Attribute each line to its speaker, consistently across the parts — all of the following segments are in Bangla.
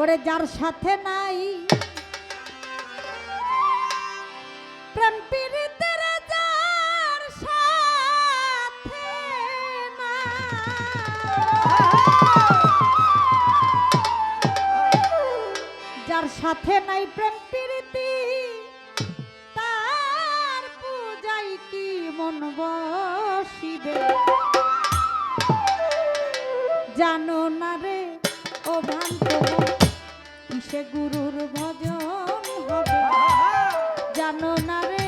Speaker 1: ওরে যার সাথে নাই সাথে নাই প্রেম প্রীতি। তার পূজাই কি মন বসিবে? জানো না রে, ও ভান্ত কিসে গুরুর ভজন হবে? জানো না রে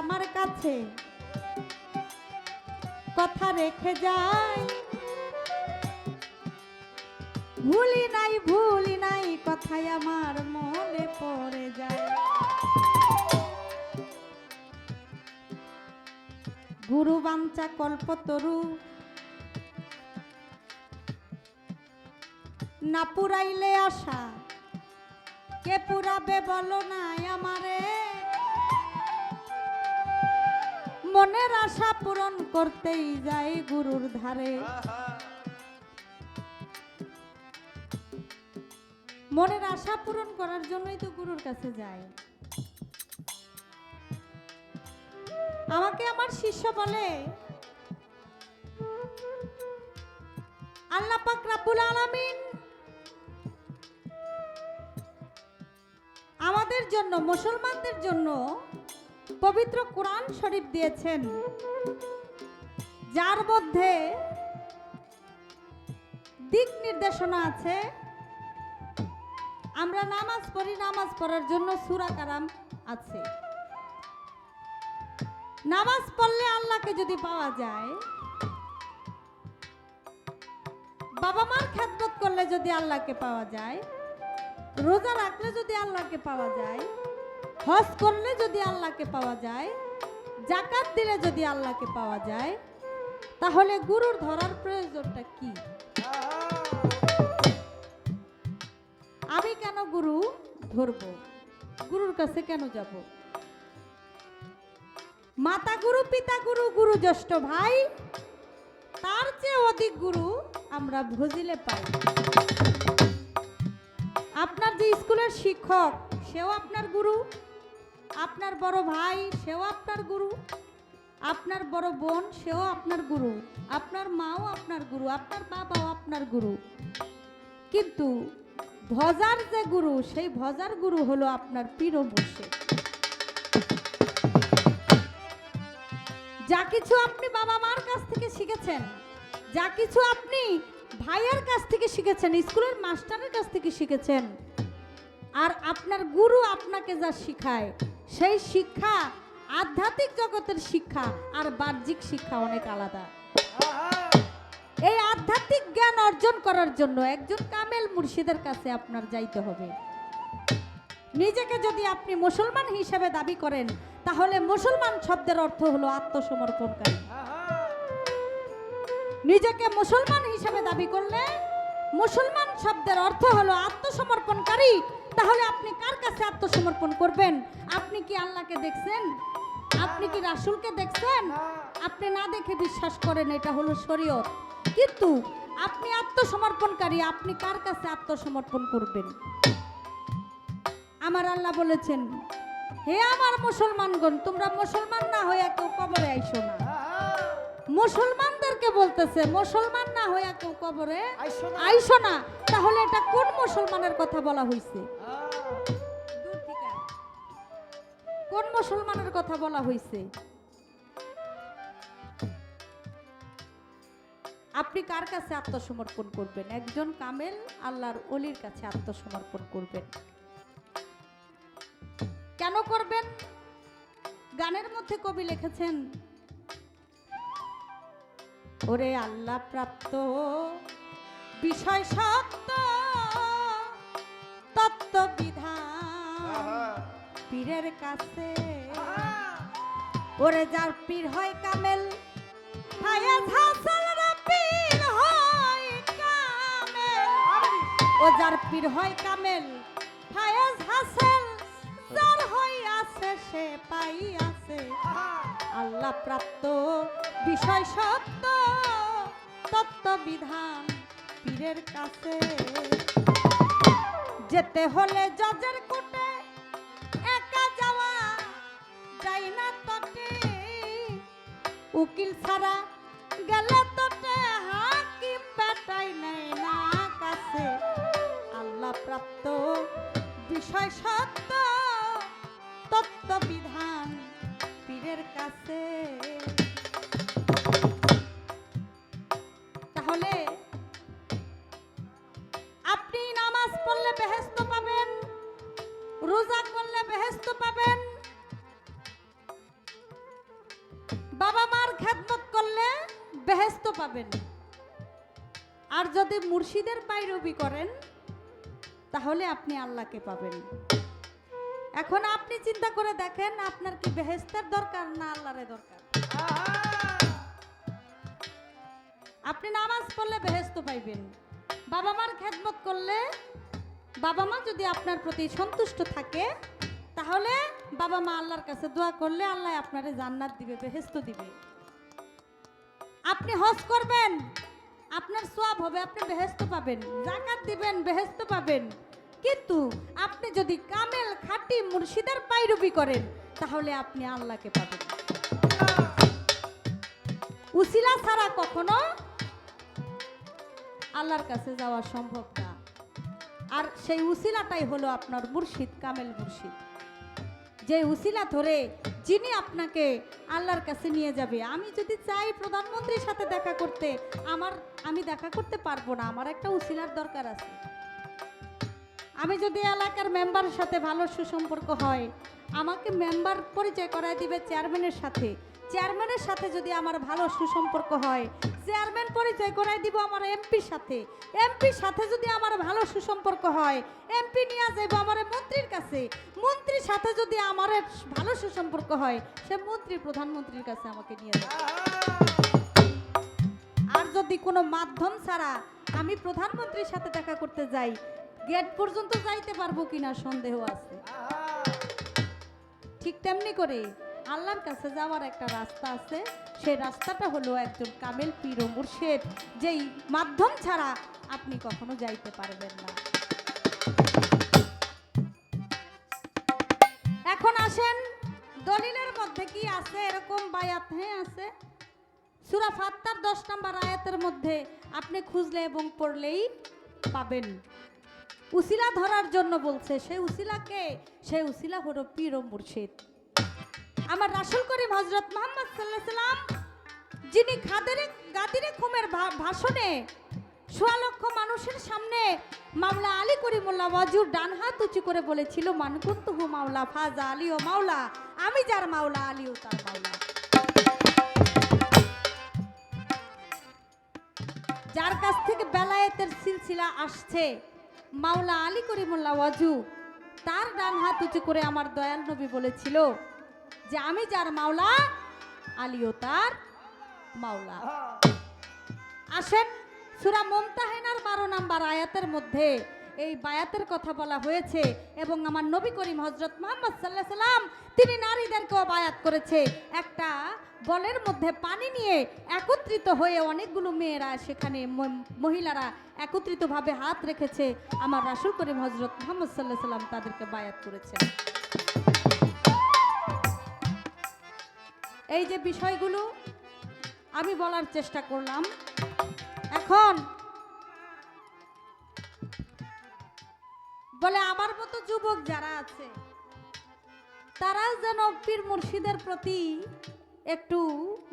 Speaker 1: আমার কাছে। কথা রেখে যায় ভুলি নাই ভুলি নাই, কথাই আমার মনে পড়ে যায়। গুরু বাঞ্চা কল্পতরু না পুরাইলে আশা। কে পুরাবে বলো না আমারে। মনের আশা পূরণ করতেই যাই গুরুর ধারে। মনের আশা পূরণ করার জন্যই তো গুরুর কাছে যায় আমাকে আমার শিষ্য বলে, আল্লাহ পাক রাব্বুল আলামিন আমাদের জন্য, মুসলমানদের জন্য পবিত্র কোরআন শরীফ দিয়েছেন। যার মধ্যে দিক নির্দেশনা আছে। আমরা নামাজ পড়ি, নামাজ পড়ার জন্য সূরা কারাম আছে। নামাজ পড়লে আল্লাহকে যদি পাওয়া যায়, বাবা মার খ্যাতমত করলে যদি আল্লাহকে পাওয়া যায়, রোজা রাখলে যদি আল্লাহকে পাওয়া যায় হজ করলে যদি আল্লাহকে পাওয়া যায় জাকাত দিলে যদি আল্লাহকে পাওয়া যায়, তাহলে গুরুর ধরার প্রয়োজনটা কি? আমি কেন গুরু ধরব? গুরুর কাছে কেন যাব? মাতা গুরু, পিতা গুরু গুরু জ্যেষ্ঠ ভাই, তার চেয়ে অধিক গুরু আমরা ভজিলে পাই। আপনার যে স্কুলের শিক্ষক, সেও আপনার গুরু? আপনার বড় ভাই সেও আপনার গুরু, আপনার বড় বোন সেও আপনার গুরু, আপনার মাও আপনার গুরু, আপনার বাবাও আপনার গুরু। কিন্তু ভজার যে গুরু, সেই ভজার গুরু হলো আপনার পীর মুর্শিদ। যা কিছু আপনি বাবা মার কাছ থেকে শিখেছেন, যা কিছু আপনি ভাইয়ের কাছ থেকে শিখেছেন, স্কুলের মাস্টারের কাছ থেকে শিখেছেন, আর আপনার গুরু আপনাকে যা শিখায় সেই শিক্ষা, আধ্যাত্মিক জগতের শিক্ষা আর বাহ্যিক শিক্ষা অনেক আলাদা। এই আধ্যাত্মিক জ্ঞান অর্জন করার জন্য একজন কামেল মুর্শিদের কাছে আপনার যাইতে হবে। নিজেকে যদি আপনি মুসলমান হিসেবে দাবি করেন, তাহলে মুসলমান শব্দের অর্থ হলো আত্মসমর্পণকারী। নিজেকে মুসলমান হিসেবে দাবি করলে মুসলমান শব্দের অর্থ হলো আত্মসমর্পণকারী। তাহলে আপনি কার কাছে আত্মসমর্পণ করবেন? আপনি কি আল্লাহকে দেখছেন? আপনি কি রাসূলকে দেখছেন? আপনি না দেখে বিশ্বাস করেন, এটা হলো শরীয়ত। কিন্তু আপনি আত্মসমর্পণকারী, আপনি কার কাছে আত্মসমর্পণ করবেন? আমার আল্লাহ বলেছেন, হে আমার মুসলমানগণ, তোমরা মুসলমান না হয়ে কেউ কবরে আইসো না। মুসলমানদেরকে বলতেছে মুসলমান না হইয়া কেউ কবরে?
Speaker 2: আইসো না।
Speaker 1: তাহলে এটা কোন মুসলমানের কথা বলা হয়েছে আয়। কোন মুসলমানের কথা বলা হয়েছে আপনি কার কাছে আত্মসমর্পণ করবেন? একজন কামেল আল্লাহর অলির কাছে আত্মসমর্পণ করবেন। কেন করবেন? গানের মধ্যে কবি লিখেছেন ওরে আল্লাহ প্রাপ্ত বিষয় সত্য তত্ত্ব বিধান। পীরের কাছে ওরে যার পীর হয় কামেল পীর হয় কামেল। ও যার পীর হয় কামেল ফায়েজ হাসেল যার হয় আছে সে পাই আছে। আল্লাহ প্রাপ্ত বিষয় সত্য, তত্ত্ব বিধান পীরের কাছে। যেতে হলে জজের কোটে একা যাওয়া যাই না তটে। উকিল ছাড়া গেলে তটে, হাকিম বেটাই নেই না কাছে। আল্লাহ প্রাপ্ত বিষয় সত্য, তত্ত্ব বিধান পীরের কাছে। মুর্শিদের পাইরবি করেন, তাহলে আপনি আল্লাহকে পাবেন। এখন আপনি চিন্তা করে দেখেন আপনার কি বেহেস্তের দরকার না আল্লাহরে দরকার। আপনি নামাজ পড়লে বেহেস্ত পাইবেন। বাবা মার খেদমত করলে বাবা মা যদি আপনার প্রতি সন্তুষ্ট থাকে, তাহলে বাবা মা আল্লাহর কাছে দোয়া করলে আল্লাহ আপনারে জান্নাত দিবে, বেহেস্ত দিবে। আপনি হজ করবেন আপনার সোয়াব হবে, আপনি বেহেস্ত পাবেন, জাকাত দিবেন বেহেস্ত পাবেন। কিন্তু আপনি যদি কামেল, খাঁটি, মুর্শিদের পাইরবি করেন, তাহলে আপনি আল্লাহকে পাবেন। উসিলা ছাড়া কখনো আল্লাহর কাছে যাওয়া সম্ভব না। আর সেই উসিলাটাই হলো আপনার মুর্শিদ, কামেল মুর্শিদ। যে উসিলা ধরে যিনি আপনাকে আল্লাহর কাছে নিয়ে যাবে। আমি যদি চাই প্রধানমন্ত্রীর সাথে দেখা করতে, আমার, আমি দেখা করতে পারব না। আমার একটা উসিলার দরকার আছে। আমি যদি এলাকার মেম্বারের সাথে ভালো সুসম্পর্ক হয়, আমাকে মেম্বার পরিচয় করায় দিবে চেয়ারম্যানের সাথে। চেয়ারম্যানের সাথে যদি আমার ভালো সুসম্পর্ক হয়, চেয়ারম্যান পরিচয় করাই দিব আমার এমপির সাথে। এমপির সাথে যদি আমার ভালো সুসম্পর্ক হয়, এমপি নিয়ে যাইব আমার মন্ত্রীর কাছে। মন্ত্রীর সাথে যদি আমার ভালো সুসম্পর্ক হয়, সে মন্ত্রী, প্রধানমন্ত্রীর কাছে আমাকে নিয়ে যাবে। আর যদি কোনো মাধ্যম ছাড়া আমি প্রধানমন্ত্রীর সাথে দেখা করতে যাই, গেট পর্যন্ত যাইতে পারব কিনা সন্দেহ আছে। ঠিক তেমনি করে আল্লাহর কাছে যাওয়ার একটা রাস্তা আছে। সেই রাস্তাটা হলো একজন কামেল পীর মুর্শেদ, যেই মাধ্যম ছাড়া আপনি কখনো যাইতে পারবেন না। এখন আসেন, দলিলের মধ্যে কি আছে? এরকম বায়াত হ্যাঁ আছে। সুরা ফাত্তার দশ নম্বর আয়াতের মধ্যে আপনি খুঁজলে এবং পড়লেই পাবেন। উসিলা ধরার জন্য বলছে সেই উসিলাকে? সেই উসিলা হলো পীর মুর্শিদ। আমার রাসুল করিম হজরত মোহাম্মদ সাল্লাহ সাল্লাম যিনি খাদেরে, গাদিরে খুমের ভাষণে সোয়া লক্ষ মানুষের সামনে মাওলা আলী করিমুল্লাহ ওয়াজুর ডান হাত উঁচু করে বলেছিল মানকুন্তু হু মাওলা, ফাজা আলী ও মাওলা, আমি যার মাওলা আলী ও তার মাওলা। যার কাছ থেকে বেলায়েতের সিলসিলা আসছে, মাওলা আলী করিমুল্লাহ ওয়াজু তার ডান হাত উঁচু করে আমার দয়াল নবী বলেছিল যে আমি যার মাওলা আলীও তার মাওলা। আসেন সুরা মুমতাহেনার বারো নাম্বার আয়াতের মধ্যে এই বায়াতের কথা বলা হয়েছে এবং আমার নবী করিম হজরত মোহাম্মদ সাল্লাহ সাল্লাম তিনি নারীদেরকেও বায়াত করেছে। একটা বলের মধ্যে পানি নিয়ে একত্রিত হয়ে অনেকগুলো মেয়েরা সেখানে মহিলারা একত্রিতভাবে হাত রেখেছে। আমার রাসুল করিম হজরত মোহাম্মদ সাল্লাহ সাল্লাম তাদেরকে বায়াত করেছেন। এই যে বিষয়গুলো আমি বলার চেষ্টা করলাম। এখন বলে আমার মতো যুবক যারা আছে তারাও যেন পীর মুর্শিদের প্রতি একটু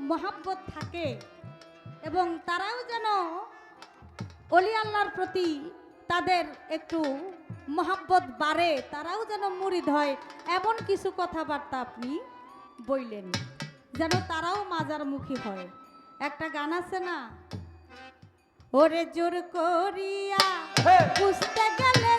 Speaker 1: মহাব্বত থাকে এবং তারাও যেন অলি আল্লাহর প্রতি তাদের একটু মহাব্বত বাড়ে, তারাও যেন মুরিদ হয়, এমন কিছু কথাবার্তা আপনি বইলেন যেন তারাও মাজার মুখী হয়। একটা গান আছে না? ওরে জোর করিয়া বুঝতে গেলে